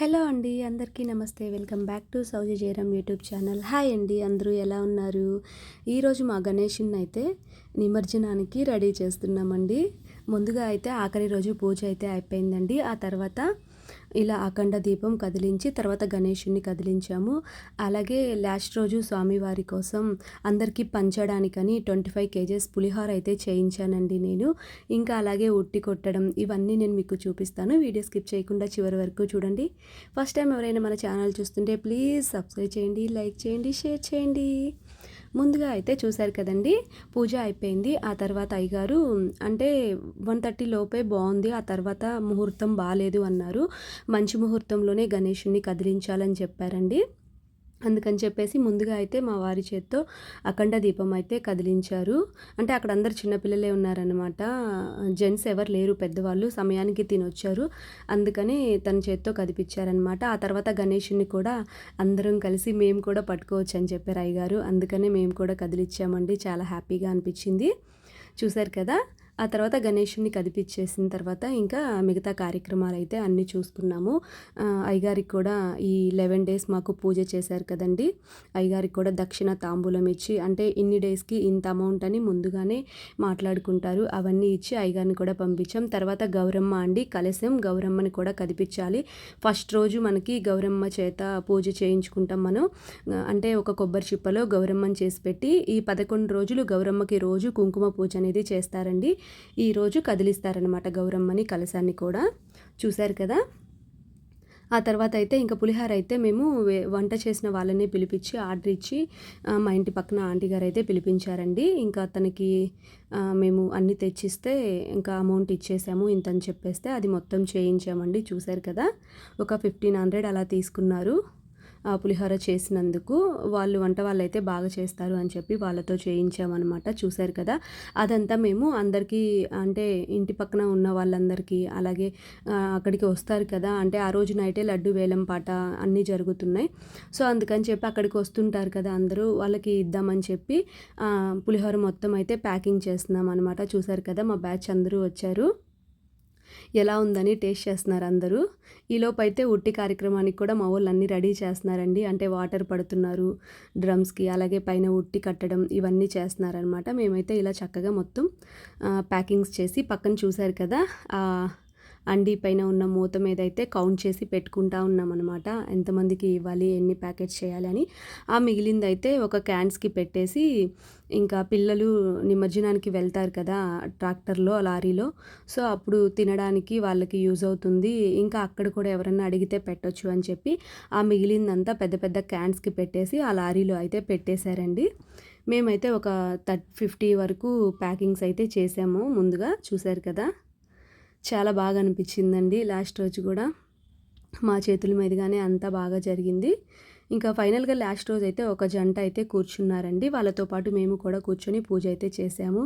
Hello అండి అందరికీ నమస్తే. వెల్కమ్ బ్యాక్ టు సౌజీ జయరామ్ యూట్యూబ్ ఛానల్. హాయ్ అండి అందరూ ఎలా ఉన్నారు? ఈరోజు మా గణేషుని అయితే నిమజ్జనానికి రెడీ చేస్తున్నామండి. ముందుగా అయితే ఆఖరి రోజు పూజ అయితే అయిపోయిందండి. ఆ తర్వాత ఇలా అఖండ దీపం కదిలించి తర్వాత గణేషుని కదిలించాము. అలాగే లాస్ట్ రోజు స్వామివారి కోసం అందరికీ పంచడానికని ట్వంటీ ఫైవ్ కేజెస్ పులిహోర అయితే చేయించానండి నేను. ఇంకా అలాగే ఉట్టి కొట్టడం ఇవన్నీ నేను మీకు చూపిస్తాను. వీడియో స్కిప్ చేయకుండా చివరి వరకు చూడండి. ఫస్ట్ టైం ఎవరైనా మన ఛానల్ చూస్తుంటే ప్లీజ్ సబ్స్క్రైబ్ చేయండి లైక్ చేయండి షేర్ చేయండి. ముందుగా అయితే చూశారు కదండి పూజ అయిపోయింది. ఆ తర్వాత అయ్యగారు అంటే వన్ థర్టీ లోపే బాగుంది ఆ తర్వాత ముహూర్తం బాగాలేదు అన్నారు. మంచి ముహూర్తంలోనే గణేషుని కదిలించాలని చెప్పారండి. అందుకని చెప్పేసి ముందుగా అయితే మా వారి చేత్తో అఖండ దీపం అయితే కదిలించారు. అంటే అక్కడ అందరు చిన్నపిల్లలే ఉన్నారనమాట జెంట్స్ ఎవరు లేరు పెద్దవాళ్ళు సమయానికి తినొచ్చారు. అందుకని తన చేత్తో కదిపించారనమాట ఆ తర్వాత గణేషుని కూడా అందరం కలిసి మేము కూడా పట్టుకోవచ్చు అని చెప్పారు అయ్యగారు. అందుకనే మేము కూడా కదిలిచ్చామండి. చాలా హ్యాపీగా అనిపించింది. చూశారు కదా? ఆ తర్వాత గణేషుని కదిపించేసిన తర్వాత ఇంకా మిగతా కార్యక్రమాలు అయితే అన్నీ చూసుకున్నాము. అయ్యగారికి కూడా ఈ లెవెన్ డేస్ మాకు పూజ చేశారు కదండి. అయ్యగారికి కూడా దక్షిణ తాంబూలం ఇచ్చి అంటే ఇన్ని డేస్కి ఇంత అమౌంట్ అని ముందుగానే మాట్లాడుకుంటారు. అవన్నీ ఇచ్చి అయ్యగారిని కూడా పంపించాం. తర్వాత గౌరమ్మ అండి కలశం గౌరమ్మని కూడా కదిపించాలి. ఫస్ట్ రోజు మనకి గౌరమ్మ చేత పూజ చేయించుకుంటాం మనం. అంటే ఒక కొబ్బరి చిప్పలో గౌరమ్మని చేసి పెట్టి ఈ పదకొండు రోజులు గౌరమ్మకి రోజు కుంకుమ పూజ అనేది చేస్తారండి. ఈరోజు కదిలిస్తారనమాట గౌరమ్మని కలశాన్ని కూడా. చూశారు కదా? ఆ తర్వాత అయితే ఇంకా పులిహార అయితే మేము వంట చేసిన వాళ్ళని పిలిపించి ఆర్డర్ ఇచ్చి మా ఇంటి పక్కన ఆంటీ గారు అయితే పిలిపించారండి. ఇంకా తనకి మేము అన్నీ తెచ్చిస్తే ఇంకా అమౌంట్ ఇచ్చేసాము ఇంత అని చెప్పేస్తే అది మొత్తం చేయించామండి. చూశారు కదా? ఒక ఫిఫ్టీన్ హండ్రెడ్ అలా తీసుకున్నారు. పులిహోర చేసినందుకు వాళ్ళు వంట వాళ్ళు అయితే బాగా చేస్తారు అని చెప్పి వాళ్ళతో చేయించామన్నమాట. చూశారు కదా? అదంతా మేము అందరికీ అంటే ఇంటి పక్కన ఉన్న వాళ్ళందరికీ అలాగే అక్కడికి వస్తారు కదా? అంటే ఆ రోజు నైటే లడ్డు వేలం పాట అన్నీ జరుగుతున్నాయి. సో అందుకని చెప్పి అక్కడికి వస్తుంటారు కదా అందరూ వాళ్ళకి ఇద్దామని చెప్పి పులిహోర మొత్తం అయితే ప్యాకింగ్ చేస్తున్నాం అనమాట చూశారు కదా? మా బ్యాచ్ అందరూ వచ్చారు. ఎలా ఉందని టేస్ట్ చేస్తున్నారు అందరూ. ఈలోపు అయితే ఉట్టి కార్యక్రమానికి కూడా మా వాళ్ళు అన్నీ రెడీ చేస్తున్నారండి. అంటే వాటర్ పడుతున్నారు డ్రమ్స్కి అలాగే పైన ఉట్టి కట్టడం ఇవన్నీ చేస్తున్నారనమాట మేమైతే ఇలా చక్కగా మొత్తం ప్యాకింగ్స్ చేసి పక్కన చూశారు కదా అండి పైన ఉన్న మూత మీద అయితే కౌంట్ చేసి పెట్టుకుంటా ఉన్నామన్నమాట. ఎంతమందికి ఇవ్వాలి ఎన్ని ప్యాకెట్స్ చేయాలి అని. ఆ మిగిలింది అయితే ఒక క్యాన్స్కి పెట్టేసి ఇంకా పిల్లలు నిమజ్జనానికి వెళ్తారు కదా ట్రాక్టర్లో లారీలో. సో అప్పుడు తినడానికి వాళ్ళకి యూజ్ అవుతుంది. ఇంకా అక్కడ కూడా ఎవరన్నా అడిగితే పెట్టొచ్చు అని చెప్పి ఆ మిగిలిందంతా పెద్ద పెద్ద క్యాన్స్కి పెట్టేసి ఆ లారీలో అయితే పెట్టేశారండి. మేమైతే ఒక థర్ట్ ఫిఫ్టీ వరకు ప్యాకింగ్స్ అయితే చేసాము ముందుగా చూశారు కదా. చాలా బాగా అనిపించిందండి లాస్ట్ రోజు కూడా. మా చేతుల మీదుగానే అంతా బాగా జరిగింది. ఇంకా ఫైనల్గా లాస్ట్ రోజు అయితే ఒక జంట అయితే కూర్చున్నారండి. వాళ్ళతో పాటు మేము కూడా కూర్చొని పూజ అయితే చేసాము.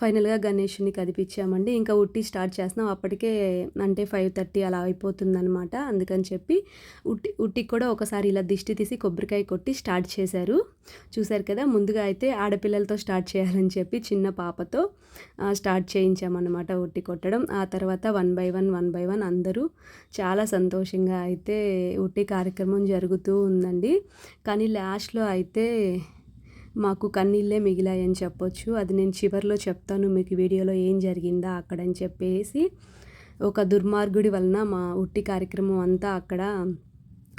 ఫైనల్గా గణేష్ని కదిపించామండి. ఇంకా ఉట్టి స్టార్ట్ చేస్తున్నాం. అప్పటికే అంటే ఫైవ్ థర్టీ అలా అయిపోతుందనమాట అందుకని చెప్పి ఉట్టి ఉట్టికి కూడా ఒకసారి ఇలా దిష్టి తీసి కొబ్బరికాయ కొట్టి స్టార్ట్ చేశారు. చూశారు కదా ముందుగా అయితే ఆడపిల్లలతో స్టార్ట్ చేయాలని చెప్పి చిన్న పాపతో స్టార్ట్ చేయించామన్నమాట ఉట్టి కొట్టడం. ఆ తర్వాత one by one one by one అందరూ చాలా సంతోషంగా అయితే ఉట్టి కార్యక్రమం జరుగుతూ ఉందండి. కానీ లాస్ట్లో అయితే మాకు కన్నీళ్ళే మిగిలాయని చెప్పొచ్చు. అది నేను చివరిలో చెప్తాను మీకు వీడియోలో ఏం జరిగిందా అక్కడని చెప్పేసి. ఒక దుర్మార్గుడి వలన మా ఉట్టి కార్యక్రమం అంతా అక్కడ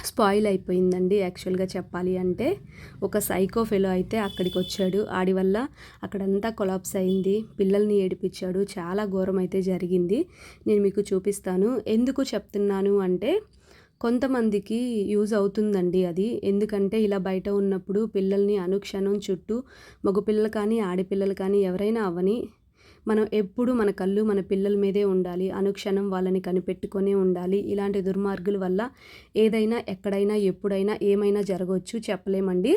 స్పాయిల్ అయిపోయిందండి యాక్చువల్గా చెప్పాలి అంటే. ఒక సైకో ఫెలో అయితే అక్కడికి వచ్చాడు. ఆడి వల్ల అక్కడంతా కొలాప్స్ అయింది. పిల్లల్ని ఏడిపించాడు. చాలా ఘోరం అయితే జరిగింది. నేను మీకు చూపిస్తాను. ఎందుకు చెప్తున్నాను అంటే కొంతమందికి యూజ్ అవుతుందండి అది. ఎందుకంటే ఇలా బయట ఉన్నప్పుడు పిల్లల్ని అనుక్షణం చుట్టూ మగపిల్లలు కానీ ఆడపిల్లలు కానీ ఎవరైనా అవని మనం ఎప్పుడు మన కళ్ళు మన పిల్లల మీదే ఉండాలి. అనుక్షణం వాళ్ళని కనిపెట్టుకొనే ఉండాలి. ఇలాంటి దుర్మార్గుల వల్ల ఏదైనా ఎక్కడైనా ఎప్పుడైనా ఏమైనా జరగవచ్చు చెప్పలేమండి.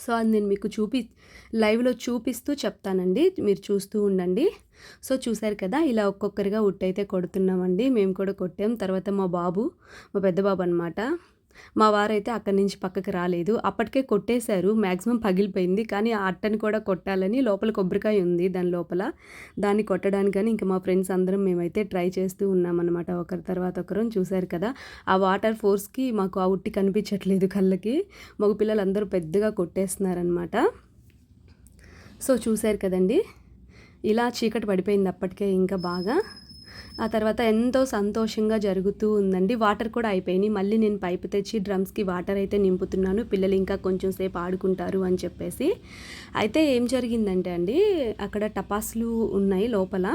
సో అది నేను మీకు చూపి లైవ్లో చూపిస్తూ చెప్తానండి. మీరు చూస్తూ ఉండండి. సో చూశారు కదా ఇలా ఒక్కొక్కరిగా ఉట్టయితే కొడుతున్నామండి. మేము కూడా కొట్టాం. తర్వాత మా బాబు మా పెద్ద బాబు అనమాట మా వారైతే అక్కడి నుంచి పక్కకి రాలేదు. అప్పటికే కొట్టేశారు. మ్యాక్సిమం పగిలిపోయింది. కానీ ఆ అట్టని కూడా కొట్టాలని లోపల కొబ్బరికాయ ఉంది దాని లోపల. దాన్ని కొట్టడానికని ఇంకా మా ఫ్రెండ్స్ అందరం మేమైతే ట్రై చేస్తూ ఉన్నామన్నమాట. ఒకరి తర్వాత ఒకరు చూశారు కదా. ఆ వాటర్ ఫోర్స్కి మాకు ఆ ఉట్టి కనిపించట్లేదు కళ్ళకి. మగ పిల్లలందరూ పెద్దగా కొట్టేస్తున్నారనమాట సో చూశారు కదండి. ఇలా చీకటి పడిపోయింది అప్పటికే ఇంకా బాగా. ఆ తర్వాత ఎంతో సంతోషంగా జరుగుతూ ఉందండి. వాటర్ కూడా అయిపోయినాయి. మళ్ళీ నేను పైపు తెచ్చి డ్రమ్స్కి వాటర్ అయితే నింపుతున్నాను. పిల్లలు ఇంకా కొంచెం సేపు ఆడుకుంటారు అని చెప్పేసి. అయితే ఏం జరిగిందంటే అండి అక్కడ టపాసులు ఉన్నాయి లోపల.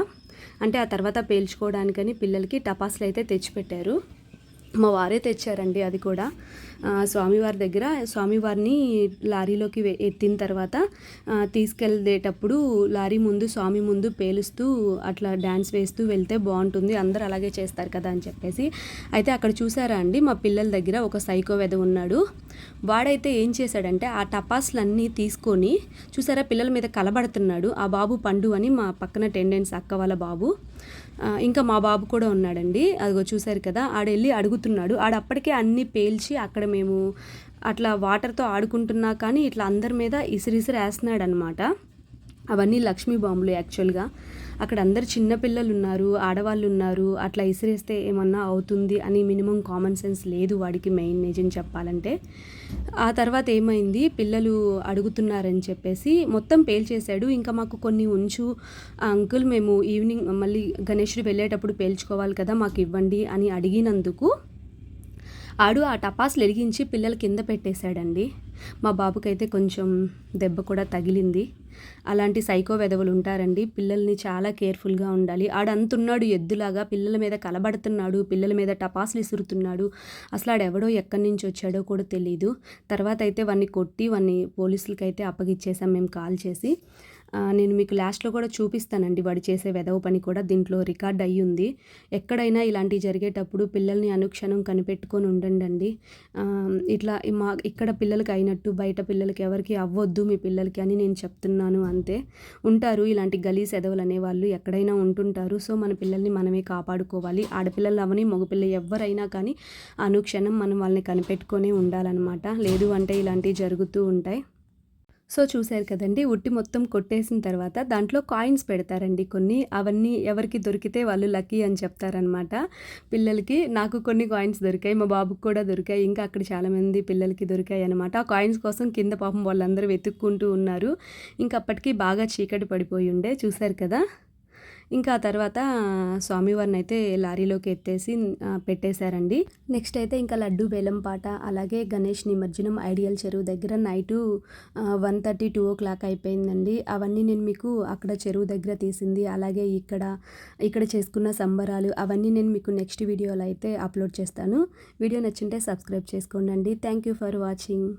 అంటే ఆ తర్వాత పేల్చుకోవడానికని పిల్లలకి టపాసులు అయితే తెచ్చిపెట్టారు. మా వారే తెచ్చారండి అది కూడా. స్వామివారి దగ్గర స్వామివారిని లారీలోకి ఎత్తిన తర్వాత తీసుకెళ్ళేటప్పుడు లారీ ముందు స్వామి ముందు పేలుస్తూ అట్లా డ్యాన్స్ వేస్తూ వెళ్తే బాగుంటుంది. అందరు అలాగే చేస్తారు కదా అని చెప్పేసి. అయితే అక్కడ చూసారా అండి మా పిల్లల దగ్గర ఒక సైకో వెద ఉన్నాడు. వాడైతే ఏం చేశాడంటే ఆ టపాస్లన్నీ తీసుకొని చూసారా పిల్లల మీద కలబడుతున్నాడు ఆ బాబు పండు అని మా పక్కన టెండెన్స్ అక్క వాళ్ళ బాబు. ఇంకా మా బాబు కూడా ఉన్నాడండి. అదిగో చూశారు కదా ఆడెళ్ళి అడుగుతున్నాడు. ఆడప్పటికే అన్నీ పేల్చి అక్కడ మేము అట్లా వాటర్తో ఆడుకుంటున్నా కానీ ఇట్లా అందరి మీద ఇసిరిసిరి వేస్తున్నాడు అనమాట అవన్నీ లక్ష్మీ బాంబులు యాక్చువల్గా. అక్కడ అందరు చిన్నపిల్లలు ఉన్నారు ఆడవాళ్ళు ఉన్నారు అట్లా ఇసిరేస్తే ఏమన్నా అవుతుంది అని మినిమం కామన్ సెన్స్ లేదు వాడికి మెయిన్ నిజం చెప్పాలంటే. ఆ తర్వాత ఏమైంది? పిల్లలు అడుగుతున్నారని చెప్పేసి మొత్తం పేల్చేశాడు ఇంకా మాకు కొన్ని ఉంచు అంకుల్ మేము ఈవినింగ్ మళ్ళీ గణేషుడు వెళ్ళేటప్పుడు పేల్చుకోవాలి కదా మాకు ఇవ్వండి అని అడిగినందుకు ఆడు ఆ టపాసులు వెలిగించి పిల్లలు కింద పెట్టేశాడండి. మా బాబుకైతే కొంచెం దెబ్బ కూడా తగిలింది. అలాంటి సైకో వెధవులు ఉంటారండి. పిల్లల్ని చాలా కేర్ఫుల్గా ఉండాలి. ఆడంతున్నాడు ఎద్దులాగా పిల్లల మీద కలబడుతున్నాడు పిల్లల మీద టపాసులు ఇసురుతున్నాడు అసలు ఆడెవడో ఎక్కడి నుంచి వచ్చాడో కూడా తెలియదు తర్వాత అయితే వాడిని కొట్టి వాడిని పోలీసులకి అయితే అప్పగిచ్చేసాం మేము కాల్ చేసి. నేను మీకు లాస్ట్లో కూడా చూపిస్తానండి వాడు చేసే వెదవ పని కూడా. దీంట్లో రికార్డ్ అయ్యి ఉంది. ఎక్కడైనా ఇలాంటివి జరిగేటప్పుడు పిల్లల్ని అనుక్షణం కనిపెట్టుకొని ఉండండి ఇట్లా మా ఇక్కడ పిల్లలకి అయినట్టు బయట పిల్లలకి ఎవరికి అవ్వద్దు మీ పిల్లలకి అని నేను చెప్తున్నాను అంతే. ఉంటారు ఇలాంటి గలీస్ ఎదవలు అనేవాళ్ళు ఎక్కడైనా ఉంటుంటారు. సో మన పిల్లల్ని మనమే కాపాడుకోవాలి. ఆడపిల్లలు అవని మగపిల్ల ఎవరైనా కానీ అనుక్షణం మనం వాళ్ళని కనిపెట్టుకొని ఉండాలన్నమాట. లేదు అంటే ఇలాంటివి జరుగుతూ ఉంటాయి. సో చూశారు కదండి ఉట్టి మొత్తం కొట్టేసిన తర్వాత దాంట్లో కాయిన్స్ పెడతారండి కొన్ని. అవన్నీ ఎవరికి దొరికితే వాళ్ళు లక్కీ అని చెప్తారనమాట పిల్లలకి నాకు కొన్ని కాయిన్స్ దొరికాయి మా బాబుకి కూడా దొరికాయి ఇంకా అక్కడ చాలామంది పిల్లలకి దొరికాయి అనమాట ఆ కాయిన్స్ కోసం కింద పాపం వాళ్ళందరూ వెతుక్కుంటూ ఉన్నారు. ఇంకా అప్పటికి బాగా చీకటి పడిపోయి ఉండే చూశారు కదా? ఇంకా ఆ తర్వాత స్వామివారిని అయితే లారీలోకి ఎత్తేసి పెట్టేశారండి. నెక్స్ట్ అయితే ఇంకా లడ్డు బేలం పాట అలాగే గణేష్ నిమజ్జనం ఐడియల్ చెరువు దగ్గర night one thirty two o'clock అయిపోయిందండి. అవన్నీ నేను మీకు అక్కడ చెరువు దగ్గర తీసింది అలాగే ఇక్కడ ఇక్కడ చేసుకున్న సంబరాలు అవన్నీ నేను మీకు నెక్స్ట్ వీడియోలో అయితే అప్లోడ్ చేస్తాను. వీడియో నచ్చింటే సబ్స్క్రైబ్ చేసుకోండి థ్యాంక్ యూ ఫర్ వాచింగ్.